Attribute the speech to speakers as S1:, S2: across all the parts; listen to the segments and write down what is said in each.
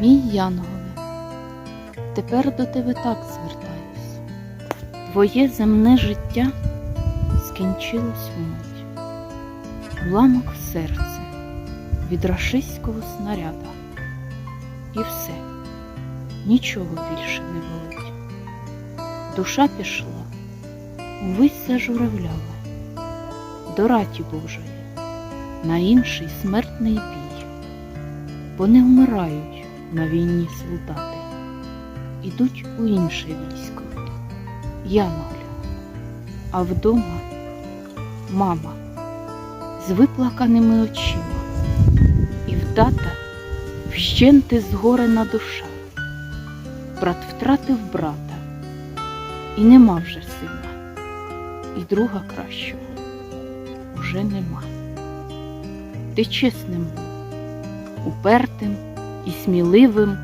S1: Мій Янголе, тепер до тебе так звертаюсь. Твоє земне життя скінчилось вмить. Уламок в серце від рашистського снаряда. І все, нічого більше не болить. Душа пішла, увесь зажуравляла, до раті Божої, на інший смертний бій бо не вмирають на війні солдати, ідуть у інше військо. Янголя, а вдома мама з виплаканими очима, і в тата вщенти згорена душа. Брат втратив брата, і нема вже сина, і друга кращого уже нема. Ти чесним був упертим і сміливим,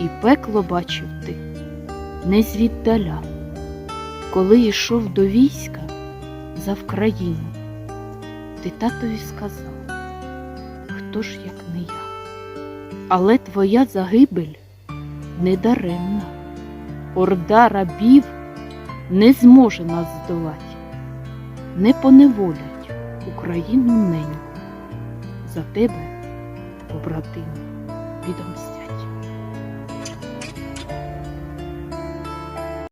S1: і пекло бачив ти. Не звіддаля, коли йшов до війська за Вкраїну, ти татові сказав, хто ж як не я. Але твоя загибель недаремна, орда рабів не зможе нас здолати, не поневолять Україну неньку. За тебе побратиму, відомстві.